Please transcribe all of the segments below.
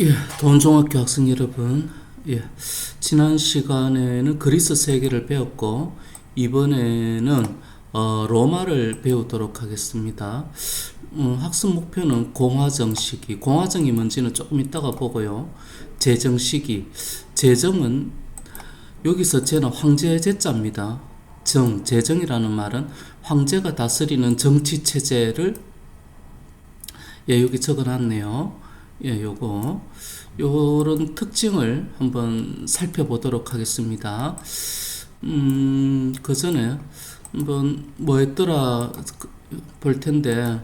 예, 돈종학교 학생 여러분, 예, 지난 시간에는 그리스 세계를 배웠고 이번에는 어, 로마를 배우도록 하겠습니다. 음, 학습 목표는 공화정 시기, 공화정이 뭔지는 조금 이따가 보고요. 제정 시기, 제정은 여기서 제는 황제 제자입니다. 정, 제정이라는 말은 황제가 다스리는 정치 체제를 예, 여기 적어놨네요. 예, 요거 요런 특징을 한번 살펴보도록 하겠습니다. 음, 그 전에 한번 뭐 했더라 그, 볼 텐데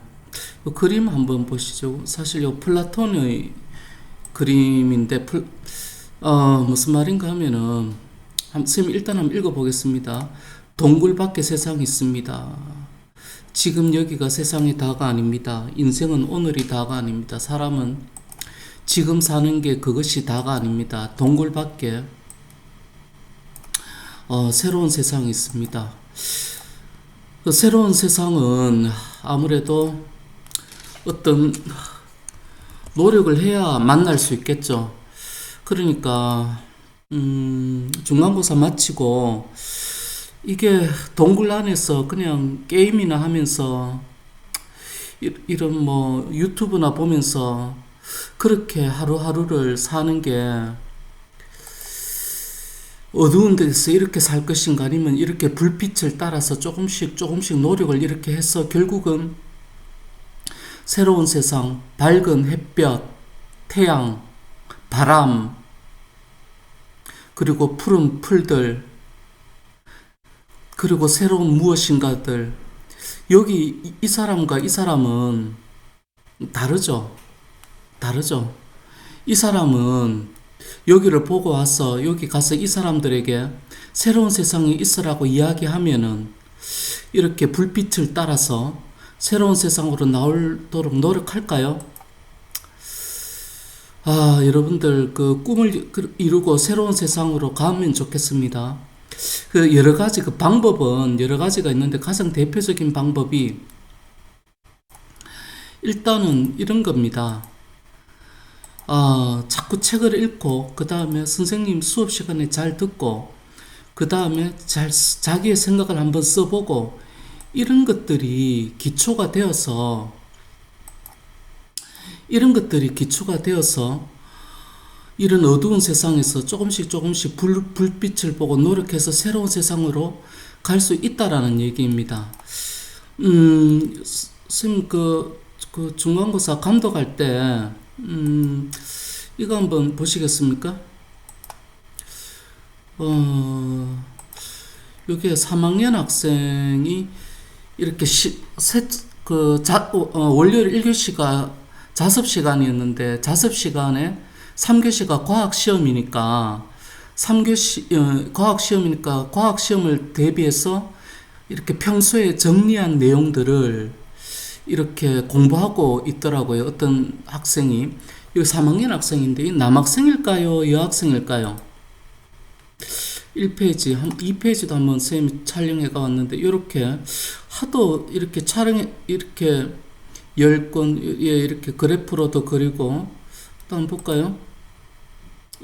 요 그림 한번 보시죠. 사실 요 플라톤의 그림인데 플, 어, 무슨 말인가 하면은 한, 일단 한번 읽어보겠습니다. 동굴 밖에 세상이 있습니다. 지금 여기가 세상의 다가 아닙니다. 인생은 오늘이 다가 아닙니다. 사람은 지금 사는 게 그것이 다가 아닙니다. 동굴 밖에 어, 새로운 세상이 있습니다. 그 새로운 세상은 아무래도 어떤 노력을 해야 만날 수 있겠죠. 그러니까 음, 중간고사 마치고 이게 동굴 안에서 그냥 게임이나 하면서 이- 이런 뭐 유튜브나 보면서 그렇게 하루하루를 사는 게 어두운 데서 이렇게 살 것인가 아니면 이렇게 불빛을 따라서 조금씩 조금씩 노력을 이렇게 해서 결국은 새로운 세상, 밝은 햇볕, 태양, 바람, 그리고 푸른 풀들, 그리고 새로운 무엇인가들. 여기 이- 이 사람과 이 사람은 다르죠. 다르죠. 이 사람은 여기를 보고 와서 여기 가서 이 사람들에게 새로운 세상이 있으라고 이야기하면은 이렇게 불빛을 따라서 새로운 세상으로 나오도록 노력할까요? 아, 여러분들 그 꿈을 그- 이루고 새로운 세상으로 가면 좋겠습니다. 그 여러 가지 그 방법은 여러 가지가 있는데 가장 대표적인 방법이 일단은 이런 겁니다. 아, 자꾸 책을 읽고 그 다음에 선생님 수업 시간에 잘 듣고 그 다음에 잘 쓰- 자기의 생각을 한번 써보고 이런 것들이 기초가 되어서 이런 것들이 기초가 되어서 이런 어두운 세상에서 조금씩 조금씩 불, 불빛을 보고 노력해서 새로운 세상으로 갈 수 있다라는 얘기입니다. 음, 스- 선생님 그, 그 중간고사 감독할 때, 음, 이거 한번 보시겠습니까? 어, 여기에 3학년 학생이 이렇게 시, 세, 그, 자, 어, 어, 월요일 1교시가 자습 시간이었는데, 자습 시간에 3교시가 과학 시험이니까, 3교시, 어, 과학 시험이니까, 과학 시험을 대비해서 이렇게 평소에 정리한 내용들을 이렇게 공부하고 있더라고요. 어떤 학생이. 여기 3학년 학생인데, 이 남학생일까요? 여학생일까요? 1페이지, 한 2페이지도 한번 선생님이 촬영해 가 왔는데, 이렇게 하도 이렇게 촬영해, 이렇게 10건, 예, 이렇게 그래프로도 그리고, 또 한번 볼까요?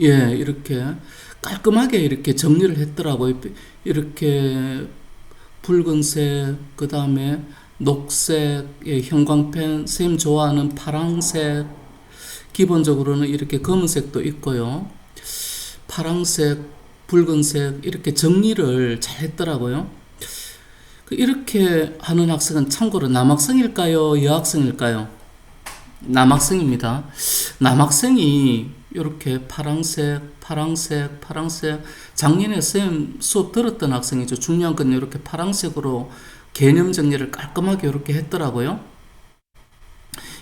예, 이렇게 깔끔하게 이렇게 정리를 했더라고요. 이렇게 붉은색, 그 다음에 녹색, 예, 형광펜, 쌤 좋아하는 파랑색, 기본적으로는 이렇게 검은색도 있고요. 파랑색, 붉은색, 이렇게 정리를 잘 했더라고요. 그 이렇게 하는 학생은 참고로 남학생일까요? 여학생일까요? 남학생입니다. 남학생이 이렇게 파랑색, 파랑색, 파랑색. 작년에 쌤 수업 들었던 학생이죠. 중요한 건 이렇게 파랑색으로 개념 정리를 깔끔하게 이렇게 했더라고요.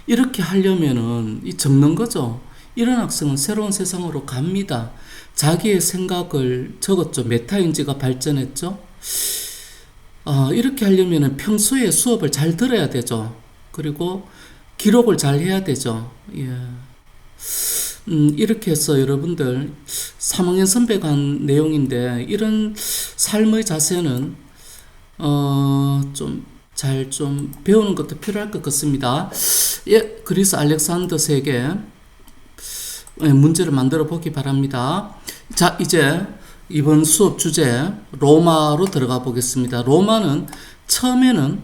이렇게 하려면은 이 적는 거죠. 이런 학생은 새로운 세상으로 갑니다. 자기의 생각을 적었죠. 메타인지가 발전했죠. 아, 이렇게 하려면은 평소에 수업을 잘 들어야 되죠. 그리고 기록을 잘 해야 되죠. 예. 음, 이렇게 해서 여러분들 3학년 선배가 한 내용인데 이런 삶의 자세는 어, 좀 잘 좀 배우는 것도 필요할 것 같습니다. 예, 그리스 알렉산더 세계 예, 문제를 만들어 보기 바랍니다. 자, 이제 이번 수업 주제 로마로 들어가 보겠습니다. 로마는 처음에는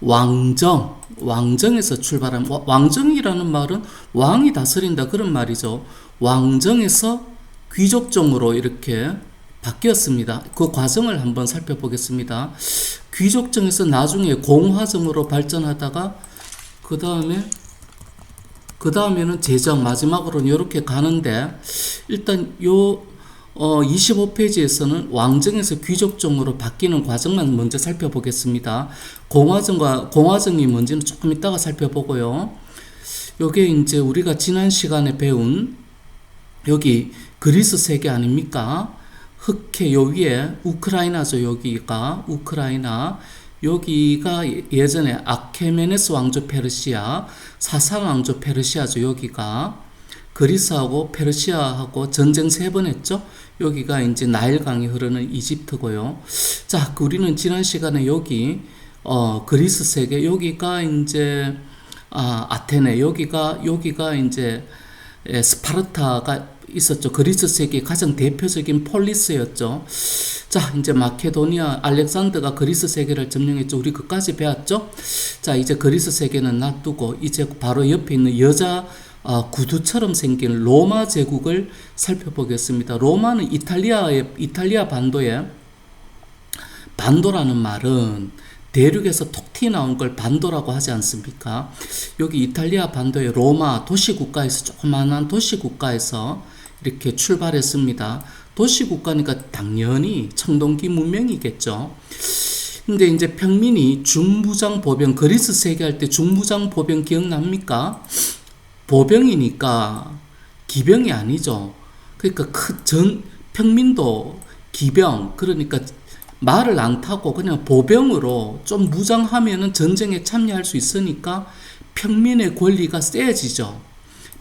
왕정, 왕정에서 출발한 와- 왕정이라는 말은 왕이 다스린다 그런 말이죠. 왕정에서 귀족정으로 이렇게 바뀌었습니다. 그 과정을 한번 살펴보겠습니다. 귀족정에서 나중에 공화정으로 발전하다가 그 다음에 그 다음에는 제정 마지막으로는 이렇게 가는데 일단 요 어, 25페이지에서는 왕정에서 귀족정으로 바뀌는 과정만 먼저 살펴보겠습니다. 공화정과 공화정이 뭔지는 조금 이따가 살펴보고요. 요게 이제 우리가 지난 시간에 배운 여기 그리스 세계 아닙니까? 흑해 요 위에 우크라이나죠. 여기가 우크라이나 여기가 예- 예전에 아케메네스 왕조 페르시아 사상 왕조 페르시아죠. 여기가 그리스하고 페르시아하고 전쟁 세 번 했죠. 여기가 이제 나일강이 흐르는 이집트고요. 자, 그 우리는 지난 시간에 여기 어 그리스 세계 여기가 이제 아 아테네 여기가 여기가 이제 에, 스파르타가 있었죠. 그리스 세계의 가장 대표적인 폴리스였죠. 자, 이제 마케도니아 알렉산더가 그리스 세계를 점령했죠. 우리 그까지 배웠죠. 자, 이제 그리스 세계는 놔두고 이제 바로 옆에 있는 여자 아, 구두처럼 생긴 로마 제국을 살펴보겠습니다. 로마는 이탈리아의 이탈리아 반도에 반도라는 말은 대륙에서 톡 튀어나온 걸 반도라고 하지 않습니까? 여기 이탈리아 반도의 로마 도시국가에서 조그마한 도시국가에서 이렇게 출발했습니다. 도시국가니까 당연히 청동기 문명이겠죠. 근데 이제 평민이 중부장 보병, 그리스 세계할 때 중부장 보병 기억납니까? 보병이니까 기병이 아니죠. 그러니까 크, 전, 평민도 기병, 그러니까 말을 안 타고 그냥 보병으로 좀 무장하면은 전쟁에 참여할 수 있으니까 평민의 권리가 세지죠.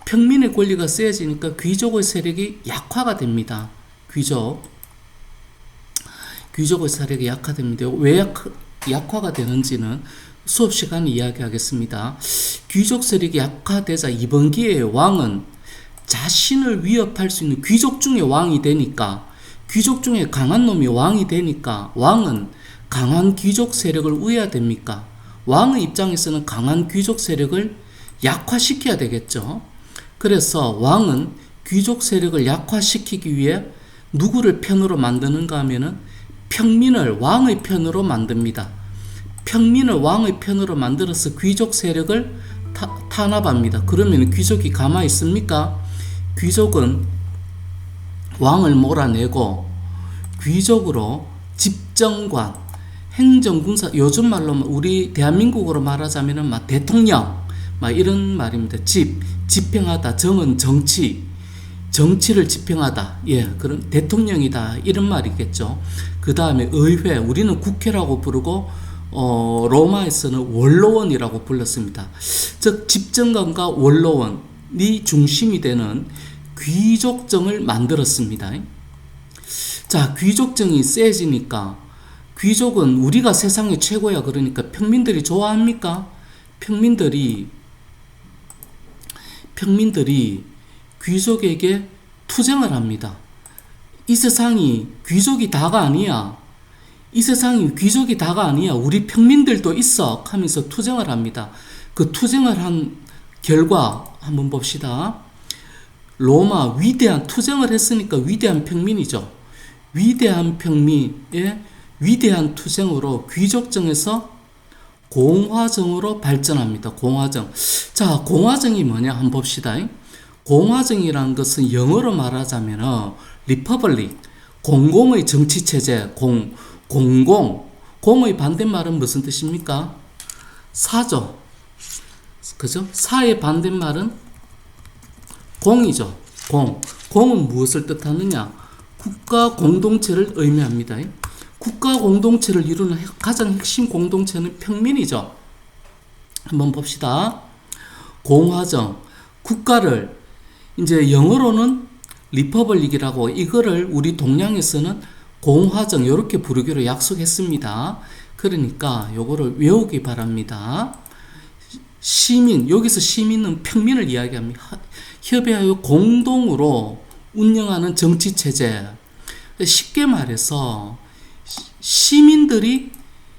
평민의 권리가 세지니까 귀족의 세력이 약화가 됩니다. 귀족. 귀족의 세력이 약화됩니다. 왜 약, 약화 가 되는지는 수업 시간에 이야기하겠습니다. 귀족 세력이 약화되자 이번 기회에 왕은 자신을 위협할 수 있는 귀족 중에 왕이 되니까 귀족 중에 강한 놈이 왕이 되니까 왕은 강한 귀족 세력을 우해야 됩니까? 왕의 입장에서는 강한 귀족 세력을 약화시켜야 되겠죠. 그래서 왕은 귀족 세력을 약화시키기 위해 누구를 편으로 만드는가 하면은 평민을 왕의 편으로 만듭니다. 평민을 왕의 편으로 만들어서 귀족 세력을 타, 탄압합니다. 그러면 귀족이 가만히 있습니까? 귀족은 왕을 몰아내고 귀족으로 집정관, 행정군사, 요즘 말로 우리 대한민국으로 말하자면은 막 대통령, 막 이런 말입니다. 집, 집행하다, 정은 정치, 정치를 집행하다. 예, 그런 대통령이다. 이런 말이겠죠. 그 다음에 의회, 우리는 국회라고 부르고, 어, 로마에서는 원로원이라고 불렀습니다. 즉, 집정관과 원로원이 중심이 되는 귀족정을 만들었습니다. 자, 귀족정이 세지니까 귀족은 우리가 세상의 최고야 그러니까 평민들이 좋아합니까? 평민들이 평민들이 귀족에게 투쟁을 합니다. 이 세상이 귀족이 다가 아니야. 이 세상이 귀족이 다가 아니야. 우리 평민들도 있어. 하면서 투쟁을 합니다. 그 투쟁을 한 결과 한번 봅시다. 로마 위대한 투쟁을 했으니까 위대한 평민이죠. 위대한 평민의 위대한 투쟁으로 귀족정에서 공화정으로 발전합니다. 공화정. 자, 공화정이 뭐냐 한번 봅시다. 공화정이라는 것은 영어로 말하자면 리퍼블릭, 공공의 정치 체제, 공, 공공. 공의 반대말은 무슨 뜻입니까? 사죠. 그죠? 사의 반대말은 공이죠. 공. 공은 무엇을 뜻하느냐? 국가 공동체를 의미합니다. 국가 공동체를 이루는 핵- 가장 핵심 공동체는 평민이죠. 한번 봅시다. 공화정. 국가를 이제 영어로는 리퍼블릭이라고 이거를 우리 동양에서는 공화정 이렇게 부르기로 약속했습니다. 그러니까 요거를 외우기 바랍니다. 시민 여기서 시민은 평민을 이야기합니다. 협의하여 공동으로 운영하는 정치 체제. 쉽게 말해서 시- 시민들이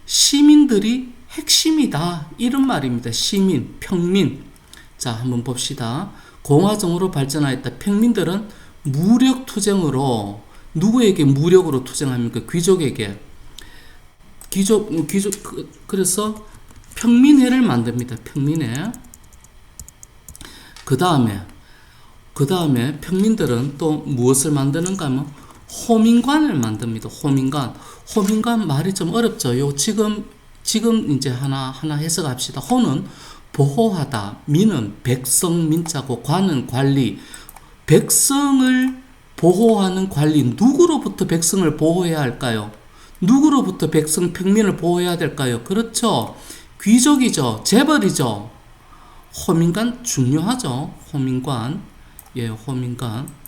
시민들이 핵심이다 이런 말입니다. 시민, 평민. 자, 한번 봅시다. 공화정으로 발전하였다. 평민들은 무력 투쟁으로 누구에게 무력으로 투쟁합니까? 귀족에게. 귀족 귀족 그- 그래서 평민회를 만듭니다. 평민회. 그 다음에 그 다음에 평민들은 또 무엇을 만드는가 하면 호민관을 만듭니다. 호민관. 호민관 말이 좀 어렵죠. 요 지금 지금 이제 하나 하나 해석합시다. 호는 보호하다. 민은 백성 민자고 관은 관리. 백성을 보호하는 관리 누구로부터 백성을 보호해야 할까요? 누구로부터 백성 평민을 보호해야 될까요? 그렇죠. 귀족이죠. 재벌이죠. 호민관 중요하죠. 호민관. 예, 호민관.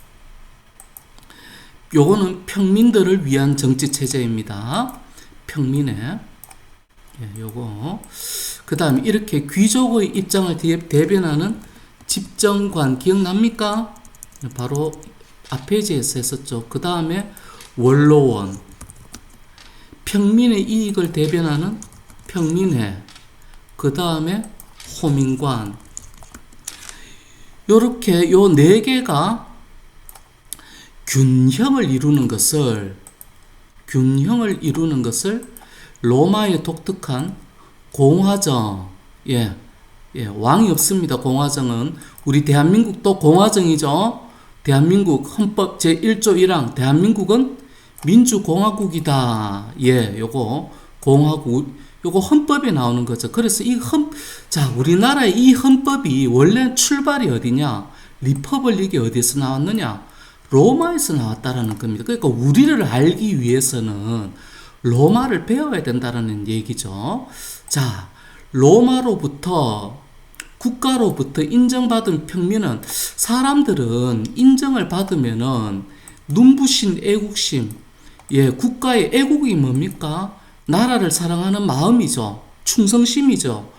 요거는 평민들을 위한 정치 체제입니다. 평민회. 예, 요거. 그다음에 이렇게 귀족의 입장을 대- 대변하는 집정관 기억납니까? 바로 앞 페이지에서 했었죠. 그 다음에 원로원. 평민의 이익을 대변하는 평민회. 그 다음에 호민관. 요렇게 요 네 개가 균형을 이루는 것을 균형을 이루는 것을 로마의 독특한 공화정 예, 예 왕이 없습니다. 공화정은 우리 대한민국도 공화정이죠. 대한민국 헌법 제 1조 1항 대한민국은 민주공화국이다. 예, 요거 공화국 요거 헌법에 나오는 거죠. 그래서 이 헌, 자, 우리나라의 이 헌법이 원래 출발이 어디냐? 리퍼블릭이 어디서 나왔느냐? 로마에서 나왔다라는 겁니다. 그러니까 우리를 알기 위해서는 로마를 배워야 된다라는 얘기죠. 자, 로마로부터 국가로부터 인정받은 평민은 사람들은 인정을 받으면은 눈부신 애국심, 예, 국가의 애국이 뭡니까? 나라를 사랑하는 마음이죠. 충성심이죠.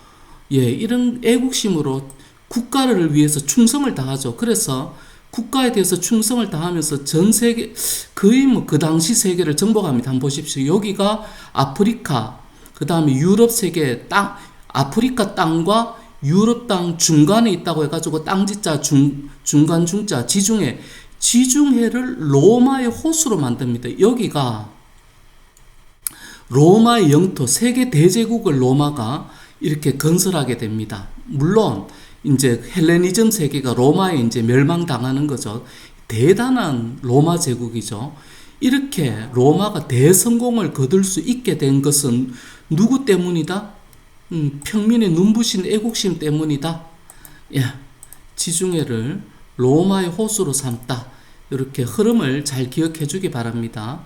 예, 이런 애국심으로 국가를 위해서 충성을 다하죠. 그래서 국가에 대해서 충성을 다하면서 전 세계, 거의 뭐 그 당시 세계를 정복합니다. 한번 보십시오. 여기가 아프리카, 그 다음에 유럽 세계 땅, 아프리카 땅과 유럽 땅 중간에 있다고 해가지고 땅지자 중, 중간 중자, 지중해, 지중해를 로마의 호수로 만듭니다. 여기가 로마의 영토, 세계 대제국을 로마가 이렇게 건설하게 됩니다. 물론, 이제 헬레니즘 세계가 로마에 이제 멸망당하는 거죠. 대단한 로마 제국이죠. 이렇게 로마가 대성공을 거둘 수 있게 된 것은 누구 때문이다? 음, 평민의 눈부신 애국심 때문이다. 예, 지중해를 로마의 호수로 삼다. 이렇게 흐름을 잘 기억해 주기 바랍니다.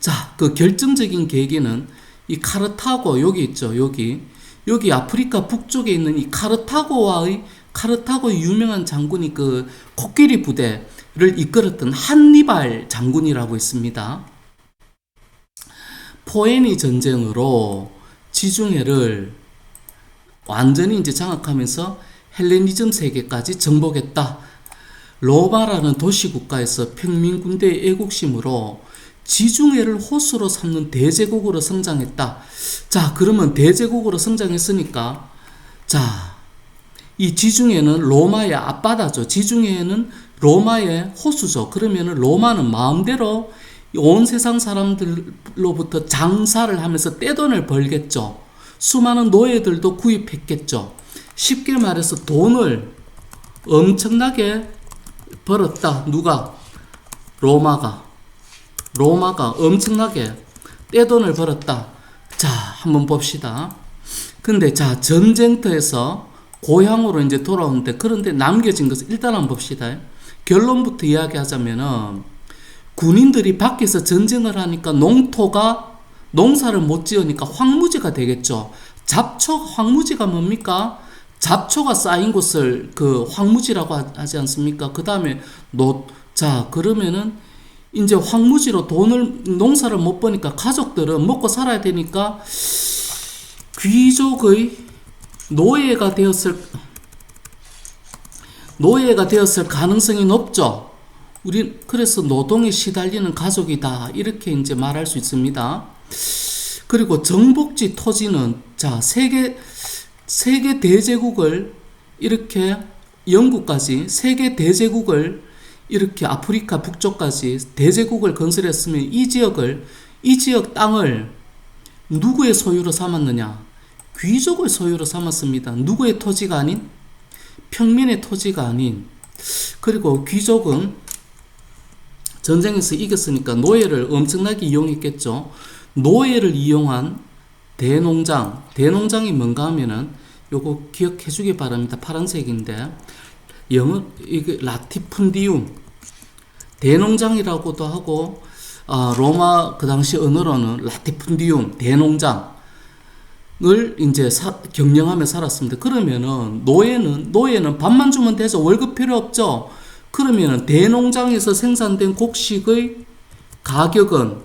자, 그 결정적인 계기는 이 카르타고 여기 있죠. 여기 여기 아프리카 북쪽에 있는 이 카르타고와의 카르타고의 유명한 장군이 그 코끼리 부대를 이끌었던 한니발 장군이라고 있습니다. 포에니 전쟁으로 지중해를 완전히 이제 장악하면서 헬레니즘 세계까지 정복했다. 로마라는 도시 국가에서 평민 군대의 애국심으로 지중해를 호수로 삼는 대제국으로 성장했다. 자, 그러면 대제국으로 성장했으니까, 자, 이 지중해는 로마의 앞바다죠. 지중해는 로마의 호수죠. 그러면은 로마는 마음대로 온 세상 사람들로부터 장사를 하면서 떼돈을 벌겠죠. 수많은 노예들도 구입했겠죠. 쉽게 말해서 돈을 엄청나게 벌었다. 누가? 로마가. 로마가 엄청나게 떼돈을 벌었다. 자, 한번 봅시다. 근데 자, 전쟁터에서 고향으로 이제 돌아오는데 그런데 남겨진 것을 일단 한번 봅시다. 결론부터 이야기하자면은 군인들이 밖에서 전쟁을 하니까 농토가 농사를 못 지으니까 황무지가 되겠죠. 잡초 황무지가 뭡니까? 잡초가 쌓인 곳을 그 황무지라고 하- 하지 않습니까? 그 다음에 노, 자, 그러면은 이제 황무지로 돈을, 농사를 못 버니까 가족들은 먹고 살아야 되니까 귀족의 노예가 되었을, 노예가 되었을 가능성이 높죠. 우리 그래서 노동에 시달리는 가족이다 이렇게 이제 말할 수 있습니다. 그리고 정복지 토지는 자 세계 세계 대제국을 이렇게 영국까지 세계 대제국을 이렇게 아프리카 북쪽까지 대제국을 건설했으면 이 지역을 이 지역 땅을 누구의 소유로 삼았느냐? 귀족의 소유로 삼았습니다. 누구의 토지가 아닌 평민의 토지가 아닌 그리고 귀족은 전쟁에서 이겼으니까 노예를 엄청나게 이용했겠죠. 노예를 이용한 대농장, 대농장이 뭔가 하면은 요거 기억해 주기 바랍니다. 파란색인데 영어 이게 라티푼디움 대농장이라고도 하고 아, 로마 그 당시 언어로는 라티푼디움 대농장을 이제 사, 경영하며 살았습니다. 그러면은 노예는 노예는 밥만 주면 돼서 월급 필요 없죠. 그러면은 대농장에서 생산된 곡식의 가격은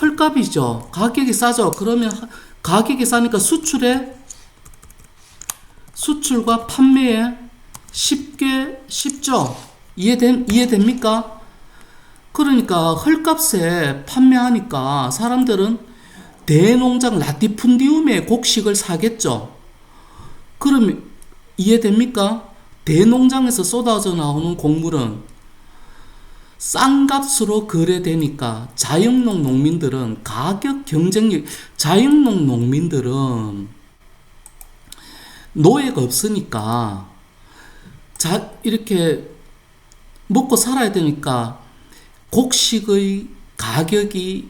헐값이죠. 가격이 싸죠. 그러면 하- 가격이 싸니까 수출에 수출과 판매에 쉽게 쉽죠. 이해됨 이해됩니까? 그러니까 헐값에 판매하니까 사람들은 대농장 라티푼디움의 곡식을 사겠죠. 그럼 이해됩니까? 대농장에서 쏟아져 나오는 곡물은 싼 값으로 거래되니까 자영농 농민들은 가격 경쟁력 자영농 농민들은 노예가 없으니까 자 이렇게 먹고 살아야 되니까 곡식의 가격이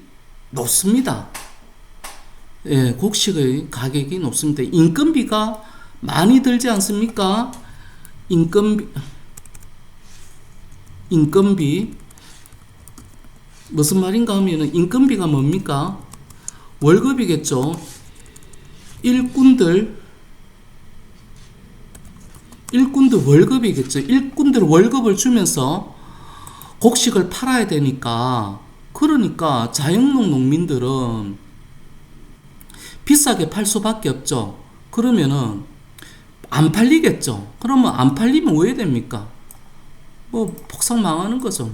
높습니다. 예, 곡식의 가격이 높습니다. 인건비가 많이 들지 않습니까? 인건비 인건비 무슨 말인가 하면은 인건비가 뭡니까? 월급이겠죠. 일꾼들 일꾼들 월급이겠죠. 일꾼들 월급을 주면서 곡식을 팔아야 되니까 그러니까 자영농 농민들은 비싸게 팔 수밖에 없죠. 그러면은 안 팔리겠죠. 그러면 안 팔리면 왜 됩니까? 뭐 폭삭 망하는 거죠.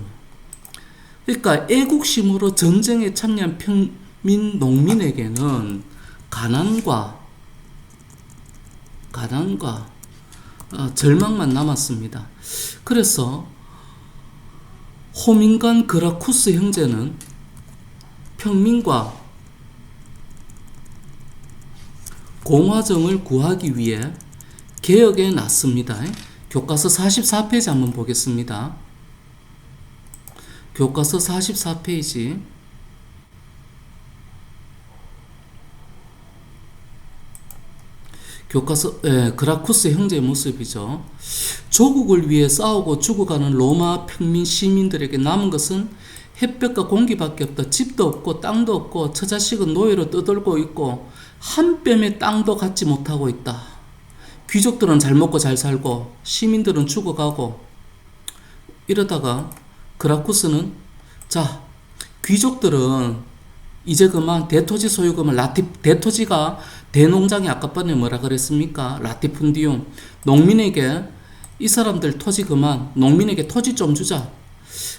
그러니까 애국심으로 전쟁에 참여한 평민 농민에게는 가난과 가난과 어, 절망만 남았습니다. 그래서 호민간 그라쿠스 형제는 평민과 공화정을 구하기 위해 개혁에 났습니다. 교과서 44페이지 한번 보겠습니다. 교과서 44페이지 교과서 예, 그라쿠스 형제의 모습이죠. 조국을 위해 싸우고 죽어가는 로마 평민 시민들에게 남은 것은 햇볕과 공기밖에 없다. 집도 없고 땅도 없고 처자식은 노예로 떠돌고 있고 한 뼘의 땅도 갖지 못하고 있다. 귀족들은 잘 먹고 잘 살고 시민들은 죽어가고 이러다가 그라쿠스는 자 귀족들은 이제 그만 대토지 소유금을 라티 대토지가 대농장이 아까 번에 뭐라 그랬습니까? 라티푼디움 농민에게 이 사람들 토지 그만 농민에게 토지 좀 주자.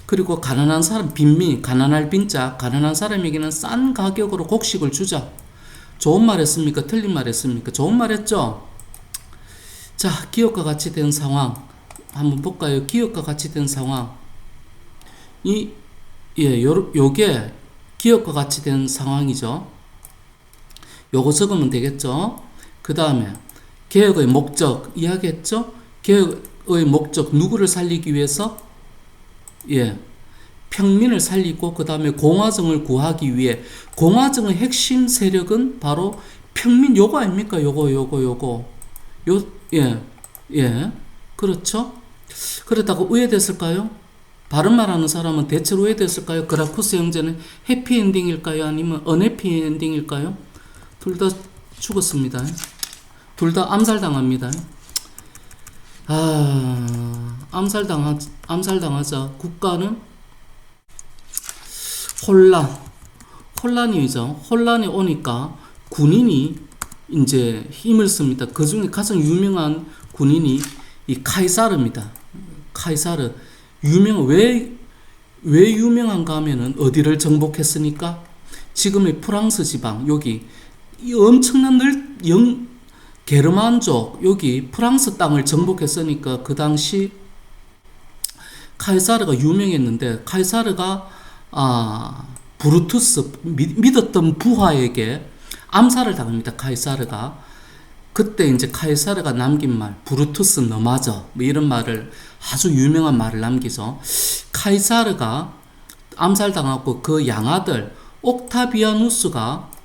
그리고 가난한 사람 빈민 가난할 빈자 가난한 사람에게는 싼 가격으로 곡식을 주자. 좋은 말 했습니까? 틀린 말 했습니까? 좋은 말 했죠? 자, 기업과 같이 된 상황 한번 볼까요? 기업과 같이 된 상황. 이 예, 요 요게 기업과 같이 된 상황이죠. 요거 적으면 되겠죠. 그 다음에 개혁의 목적 이야기했죠. 개혁의 목적 누구를 살리기 위해서 예 평민을 살리고 그 다음에 공화정을 구하기 위해 공화정의 핵심 세력은 바로 평민 요거 아닙니까? 요거 요거 요거 요 예예 예, 그렇죠. 그러다가 우회됐을까요? 바른 말하는 사람은 대체로 우회됐을까요? 그라쿠스 형제는 해피엔딩일까요? 아니면 언해피엔딩일까요? 둘 다 죽었습니다. 둘 다 암살당합니다. 아, 암살당하, 암살당하자 국가는 혼란, 혼란이죠. 혼란이 오니까 군인이 이제 힘을 씁니다. 그 중에 가장 유명한 군인이 이 카이사르입니다. 카이사르 유명 왜 왜 유명한가 하면은 어디를 정복했으니까 지금의 프랑스 지방 여기 이 엄청난 늘 영, 게르만족 여기 프랑스 땅을 정복했으니까 그 당시 카이사르가 유명했는데 카이사르가 아 브루투스 믿, 믿었던 부하에게 암살을 당합니다. 카이사르가 그때 이제 카이사르가 남긴 말 브루투스 너 맞아 뭐 이런 말을 아주 유명한 말을 남기죠. 카이사르가 암살당하고 그 양아들 옥타비아누스가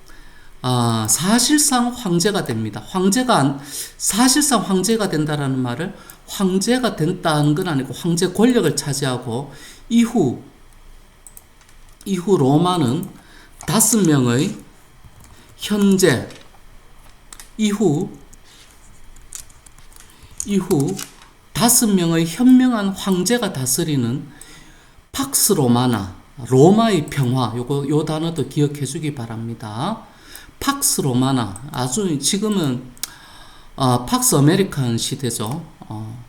아, 사실상 황제가 됩니다. 황제가 안- 사실상 황제가 된다라는 말을 황제가 된다는 건 아니고 황제 권력을 차지하고 이후 이후 로마는 다섯 명의 현재 이후 이후 다섯 명의 현명한 황제가 다스리는 팍스 로마나 로마의 평화 요거 요 단어도 기억해 주기 바랍니다. 팍스 로마나 아주 지금은 어, 팍스 아메리칸 시대죠. 어,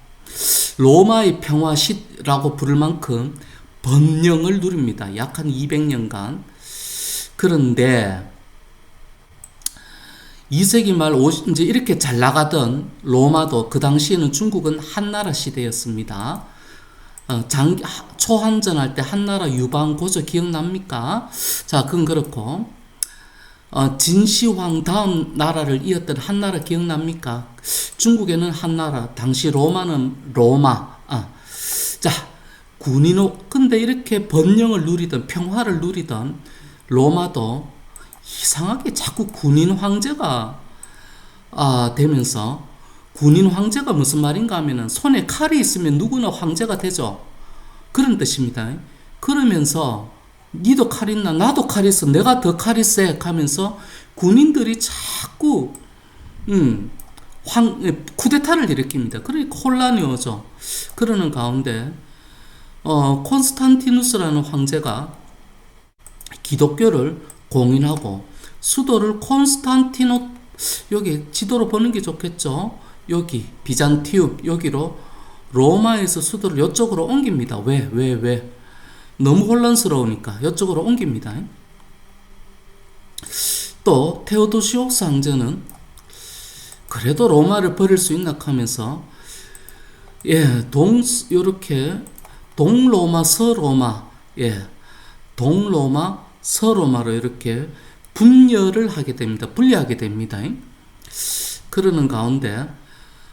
로마의 평화 시라고 부를 만큼 번영을 누립니다. 약 한 200년간. 그런데 2세기 말 오- 이제 이렇게 잘 나가던 로마도 그 당시에는 중국은 한나라 시대였습니다. 어, 장, 하- 초한전 할 때 한나라 유방 고조 기억납니까? 자, 그건 그렇고, 어, 진시황 다음 나라를 이었던 한나라 기억납니까? 중국에는 한나라, 당시 로마는 로마. 아, 자, 군인호, 근데 이렇게 번영을 누리던, 평화를 누리던 로마도 이상하게 자꾸 군인 황제가 아, 되면서 군인 황제가 무슨 말인가 하면은 손에 칼이 있으면 누구나 황제가 되죠. 그런 뜻입니다. 그러면서 니도 칼 있나 나도 칼 있어 내가 더 칼이 세 하면서 군인들이 자꾸 음, 황 예, 쿠데타를 일으킵니다. 그러니까 혼란이 오죠. 그러는 가운데 어, 콘스탄티누스라는 황제가 기독교를 공인하고 수도를 콘스탄티노 여기 지도로 보는 게 좋겠죠. 여기 비잔티움 여기로 로마에서 수도를 이쪽으로 옮깁니다. 왜? 왜? 왜? 너무 혼란스러우니까 이쪽으로 옮깁니다. 또 테오도시옥스 황제는 그래도 로마를 버릴 수 있나 하면서 예, 동 요렇게 동로마 서로마 예. 동로마 서로마로 이렇게 분열을 하게 됩니다. 분리하게 됩니다. 그러는 가운데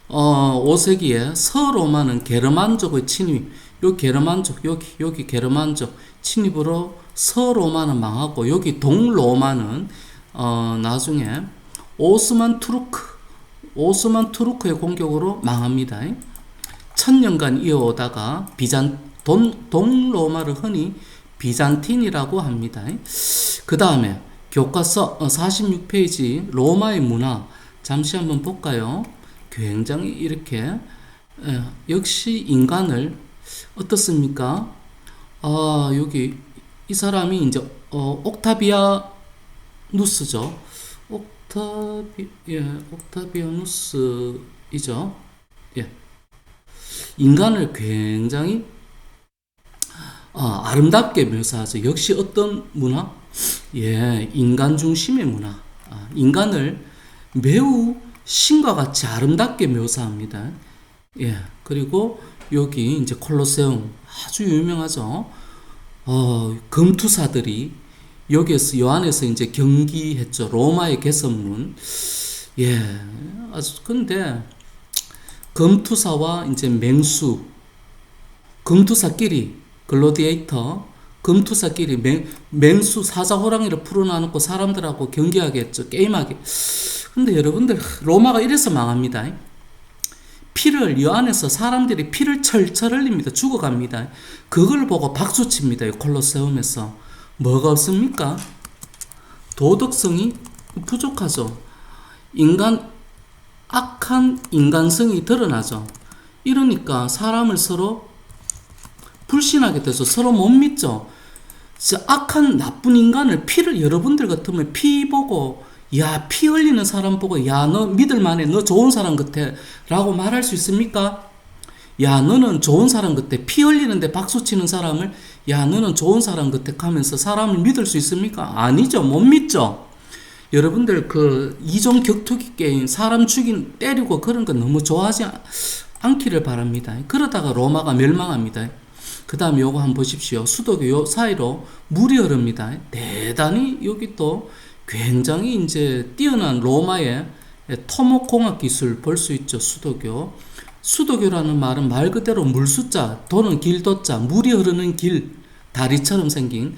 어, 5세기에 서로마는 게르만족의 침입, 요 게르만족 여기 여기 게르만족 침입으로 서로마는 망하고 여기 동로마는 어, 나중에 오스만 투르크 오스만 투르크의 공격으로 망합니다. 천년간 이어오다가 비잔 돈, 동로마를 흔히 비잔틴이라고 합니다. 그 다음에 교과서 46페이지 로마의 문화 잠시 한번 볼까요? 굉장히 이렇게 에, 역시 인간을 어떻습니까? 아 여기 이 사람이 이제 어, 옥타비아 누스죠. 옥타비 예 옥타비아누스이죠. 예 인간을 굉장히 아, 아름답게 묘사하죠. 역시 어떤 문화? 예, 인간 중심의 문화. 아, 인간을 매우 신과 같이 아름답게 묘사합니다. 예, 그리고 여기 이제 콜로세움 아주 유명하죠. 어, 금투사들이 여기에서 요 안에서 이제 경기했죠. 로마의 개선문. 예, 아주 근데 금투사와 이제 맹수, 금투사끼리 글로디에이터, 금투사끼리 맹, 맹수 사자 호랑이를 풀어놔놓고 사람들하고 경기하겠죠. 게임하게. 근데 여러분들 로마가 이래서 망합니다. 피를 이 안에서 사람들이 피를 철철 흘립니다. 죽어갑니다. 그걸 보고 박수칩니다. 이 콜로세움에서 뭐가 없습니까? 도덕성이 부족하죠. 인간 악한 인간성이 드러나죠. 이러니까 사람을 서로 불신하게 돼서 서로 못 믿죠. 악한 나쁜 인간을 피를 여러분들 같으면 피 보고 야 피 흘리는 사람 보고 야 너 믿을 만해 너 좋은 사람 같아 라고 말할 수 있습니까? 야 너는 좋은 사람 같아 피 흘리는데 박수 치는 사람을 야 너는 좋은 사람 같아 하면서 사람을 믿을 수 있습니까? 아니죠 못 믿죠. 여러분들 그 이종 격투기 게임 사람 죽인 때리고 그런 거 너무 좋아하지 않- 않기를 바랍니다. 그러다가 로마가 멸망합니다. 그 다음에 요거 한번 보십시오. 수도교 요 사이로 물이 흐릅니다. 대단히 여기 또 굉장히 이제 뛰어난 로마의 토목공학 기술 볼 수 있죠. 수도교. 수도교라는 말은 말 그대로 물숫자, 도는 길도자, 물이 흐르는 길, 다리처럼 생긴.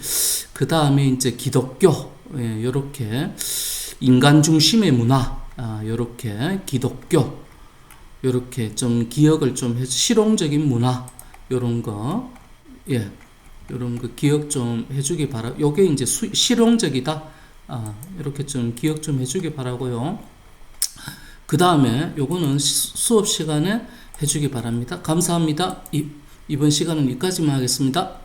그 다음에 이제 기독교, 예, 요렇게 인간 중심의 문화, 아, 요렇게 기독교, 요렇게 좀 기억을 좀 해서 실용적인 문화, 요런 거, 예, 요런 거 기억 좀 해주기 바라. 요게 이제 수, 실용적이다. 아, 이렇게 좀 기억 좀 해주기 바라고요. 그 다음에 요거는 시- 수업 시간에 해주기 바랍니다. 감사합니다. 이, 이번 시간은 여기까지만 하겠습니다.